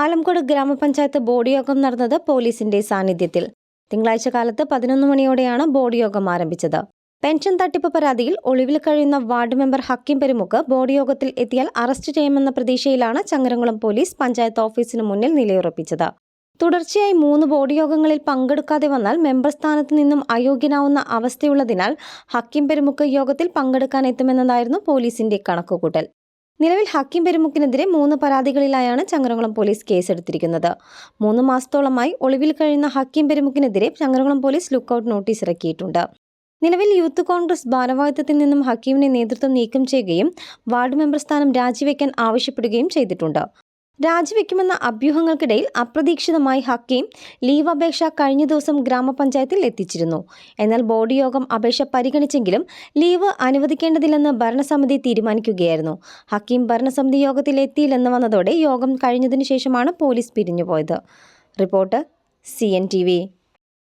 ആലംകോട് ഗ്രാമപഞ്ചായത്ത് ബോർഡ് യോഗം നടന്നത് പോലീസിന്റെ സാന്നിധ്യത്തിൽ. തിങ്കളാഴ്ച കാലത്ത് പതിനൊന്ന് മണിയോടെയാണ് ബോർഡ് യോഗം ആരംഭിച്ചത്. പെൻഷൻ തട്ടിപ്പ് പരാതിയിൽ ഒളിവിൽ കഴിയുന്ന ward member Hakkim Perumukku board യോഗത്തിൽ എത്തിയാൽ അറസ്റ്റ് ചെയ്യുമെന്ന പ്രതീക്ഷയിലാണ് ചങ്ങരംകുളം പോലീസ് പഞ്ചായത്ത് ഓഫീസിന് മുന്നിൽ നിലയുറപ്പിച്ചത്. തുടർച്ചയായി മൂന്ന് ബോർഡ് യോഗങ്ങളിൽ പങ്കെടുക്കാതെ വന്നാൽ മെമ്പർ സ്ഥാനത്ത് നിന്നും അയോഗ്യനാവുന്ന അവസ്ഥയുള്ളതിനാൽ ഹക്കിം പെരുമുക്ക് യോഗത്തിൽ പങ്കെടുക്കാൻ എത്തുമെന്നതായിരുന്നു പോലീസിന്റെ കണക്കുകൂട്ടൽ. നിലവിൽ ഹക്കിം പെരുമുക്കിനെതിരെ മൂന്ന് പരാതികളിലായാണ് ചങ്ങരംകുളം പോലീസ് കേസെടുത്തിരിക്കുന്നത്. മൂന്ന് മാസത്തോളമായി ഒളിവിൽ കഴിയുന്ന ഹക്കിം പെരുമുക്കിനെതിരെ ചങ്ങരംകുളം പോലീസ് ലുക്കൌട്ട് നോട്ടീസ് ഇറക്കിയിട്ടുണ്ട്. നിലവിൽ യൂത്ത് കോൺഗ്രസ് ഭാരവാഹിത്വത്തിൽ നിന്നും ഹക്കീമിനെ നേതൃത്വം നീക്കം ചെയ്യുകയും വാർഡ് മെമ്പർ സ്ഥാനം രാജിവെക്കാൻ ആവശ്യപ്പെടുകയും ചെയ്തിട്ടുണ്ട്. രാജിവെക്കുമെന്ന അഭ്യൂഹങ്ങൾക്കിടയിൽ അപ്രതീക്ഷിതമായി ഹക്കീം ലീവ് അപേക്ഷ കഴിഞ്ഞ ദിവസം ഗ്രാമപഞ്ചായത്തിൽ എത്തിച്ചിരുന്നു. എന്നാൽ ബോർഡ് യോഗം അപേക്ഷ പരിഗണിച്ചെങ്കിലും ലീവ് അനുവദിക്കേണ്ടതില്ലെന്ന് ഭരണസമിതി തീരുമാനിക്കുകയായിരുന്നു. ഹക്കീം ഭരണസമിതി യോഗത്തിൽ എത്തിയില്ലെന്ന് വന്നതോടെ യോഗം കഴിഞ്ഞതിനു ശേഷമാണ് police പിരിഞ്ഞുപോയത്. Report C N T V.